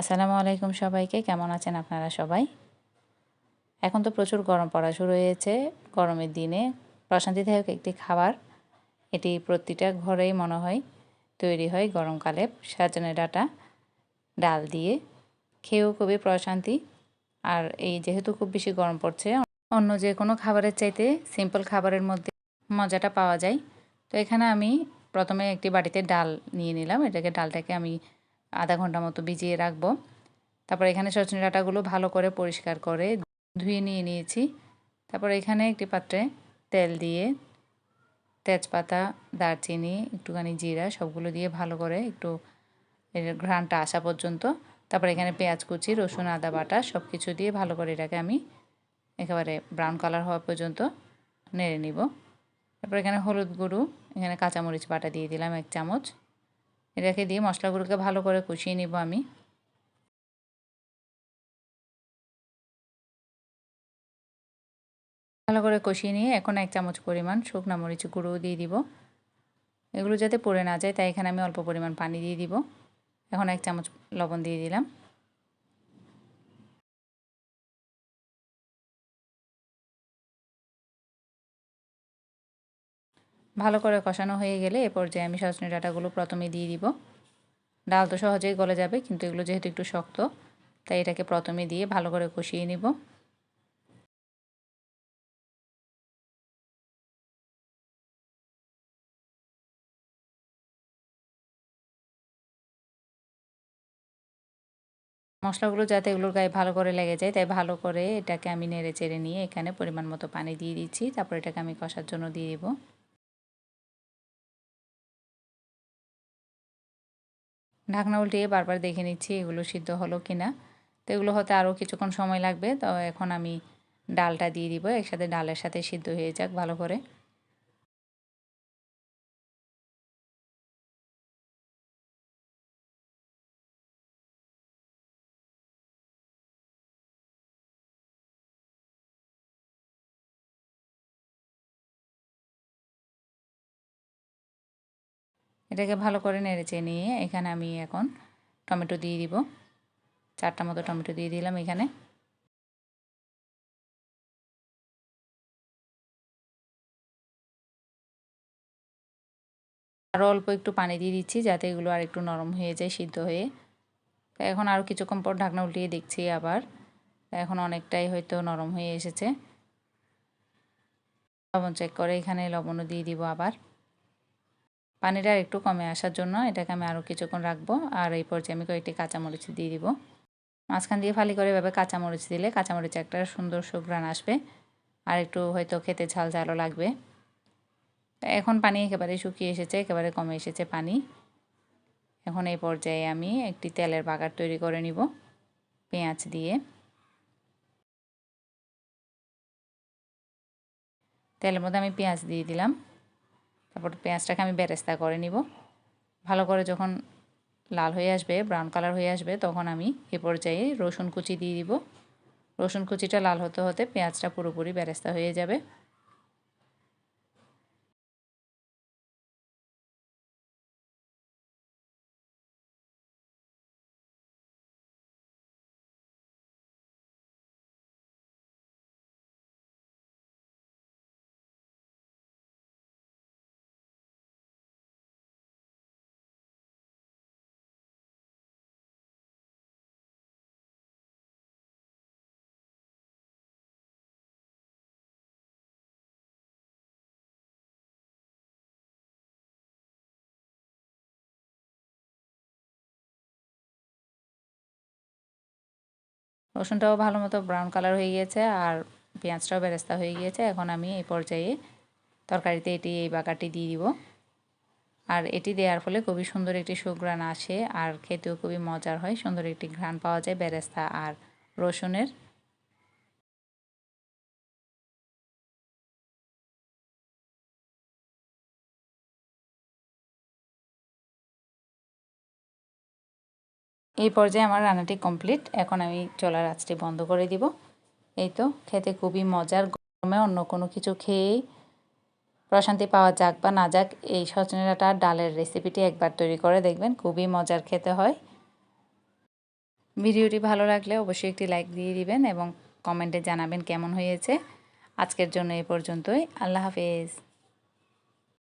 আসসালামু আলাইকুম সবাইকে। কেমন আছেন আপনারা সবাই? এখন তো প্রচুর গরম পড়া শুরু হয়েছে। গরমের দিনে প্রশান্তিদায়ক একটি খাবার। এটি প্রতিটা ঘরেই মনে হয় তৈরি হয় গরমকালে। সাজানো ডাটা, ডাল দিয়ে খেয়েও খুবই প্রশান্তি। আর এই যেহেতু খুব বেশি গরম পড়ছে, অন্য যে কোনো খাবারের চাইতে সিম্পল খাবারের মধ্যে মজাটা পাওয়া যায়। তো এখানে আমি প্রথমে একটি বাটিতে ডাল নিয়ে নিলাম। এটাকে ডালটাকে আমি আধা ঘণ্টা মতো ভিজিয়ে রাখব। তারপর এখানে সজনে ডাঁটাগুলো ভালো করে পরিষ্কার করে ধুয়ে নিয়ে নিয়েছি। তারপর এখানে একটি পাত্রে তেল দিয়ে তেজপাতা, দারচিনি, একটুখানি জিরা সবগুলো দিয়ে ভালো করে একটু ঘ্রানটা আসা পর্যন্ত। তারপর এখানে পেঁয়াজ কুচি, রসুন, আদা বাটা সব কিছু দিয়ে ভালো করে এটাকে আমি একেবারে ব্রাউন কালার হওয়া পর্যন্ত নেড়ে নিব। তারপর এখানে হলুদ গুঁড়ো, এখানে কাঁচামরিচ বাটা দিয়ে দিলাম এক চামচ। এটাকে দিয়ে মশলাগুলোকে ভালো করে কষিয়ে নিব আমি। ভালো করে কষিয়ে নিয়ে এখন এক চামচ পরিমাণ শুকনো মরিচ গুঁড়ো দিয়ে দিব। এগুলো যাতে পড়ে না যায়, তাই এখানে আমি অল্প পরিমাণ পানি দিয়ে দিব। এখন এক চামচ লবণ দিয়ে দিলাম। ভালো করে কষানো হয়ে গেলে এ পর্যায়ে আমি সজনে ডাটাগুলো প্রথমে দিয়ে দিব। ডাল তো সহজেই গলে যাবে, কিন্তু এগুলো যেহেতু একটু শক্ত, তাই এটাকে প্রথমে দিয়ে ভালো করে কষিয়ে নিব। মশলাগুলো যাতে এগুলোর গায়ে ভালো করে লেগে যায়, তাই ভালো করে এটাকে আমি নেড়ে চেড়ে নিয়ে এখানে পরিমাণ মতো পানি দিয়ে দিচ্ছি। তারপর এটাকে আমি কষার জন্য দিয়ে দিব। ঢাকনা উল্টিয়ে বারবার দেখে নিচ্ছি এগুলো সিদ্ধ হলো কি না তো এগুলো হতে আরও কিছুক্ষণ সময় লাগবে। তো এখন আমি ডালটা দিয়ে দিব, একসাথে ডালের সাথে সিদ্ধ হয়ে যাক ভালো করে। এটাকে ভালো করে নেড়েচে নিয়ে এখানে আমি এখন টমেটো দিয়ে দিব। চারটা মতো টমেটো দিয়ে দিলাম এখানে। আরও অল্প একটু পানি দিয়ে দিচ্ছি যাতে এগুলো আর একটু নরম হয়ে যায়, সিদ্ধ হয়ে। এখন আরও কিছুক্ষণ পর ঢাকনা উল্টিয়ে দেখছি আবার। এখন অনেকটাই হয়তো নরম হয়ে এসেছে। লবণ চেক করে এখানে লবণও দিয়ে দিব আবার। পানিটা একটু কমে আসার জন্য এটাকে আমি আরও কিছুক্ষণ রাখব। আর এই পর্যায়ে আমি কয়েকটি কাঁচামরিচ দিয়ে দিব। মাঝখান দিয়ে ফালি করে এভাবে কাঁচামরিচ দিলে কাঁচামরিচ একটা সুন্দর সুগ্রান আসবে। আর একটু হয়তো খেতে ঝাল ঝালও লাগবে এখন পানি একেবারে শুকিয়ে এসেছে, একেবারে কমে এসেছে পানি। এখন এই পর্যায়ে আমি একটি তেলের বাগার তৈরি করে নিব পেঁয়াজ দিয়ে। তেলের মধ্যে আমি পেঁয়াজ দিয়ে দিলাম। তারপর পেঁয়াজটাকে আমি বেরেস্তা করে নিব। ভালো করে যখন লাল হয়ে আসবে ব্রাউন কালার হয়ে আসবে, তখন আমি এ পর্যায়ে রসুন কুচি দিয়ে দিব। রসুন কুচিটা লাল হতে হতে পেঁয়াজটা পুরোপুরি বেরেস্তা হয়ে যাবে। রসুনটাও ভালো মতো ব্রাউন কালার হয়ে গিয়েছে আর পেঁয়াজটাও বেরেস্তা হয়ে গিয়েছে। এখন আমি এই পর্যায়ে তরকারিতে এটি এই বাঁকাটি দিয়ে দিব। আর এটি দেওয়ার ফলে খুবই সুন্দর একটি সুঘ্রাণ আসে আর খেতেও খুবই মজার হয়। সুন্দর একটি ঘ্রাণ পাওয়া যায় বেরেস্তা আর রসুনের। এই পর্যায়ে আমার রান্নাটি কমপ্লিট। এখন আমি চলার আঁচটি বন্ধ করে দিব। এই তো, খেতে খুবই মজার, গরমে অন্য কোনো কিছু খেয়েই প্রশান্তি পাওয়া যাক বা না যাক, এই সজনে ডালের রেসিপিটি একবার তৈরি করে দেখবেন, খুবই মজার খেতে হয়। ভিডিওটি ভালো লাগলে অবশ্যই একটি লাইক দিয়ে দিবেন এবং কমেন্টে জানাবেন কেমন হয়েছে। আজকের জন্য এই পর্যন্তই। আল্লাহ হাফেজ।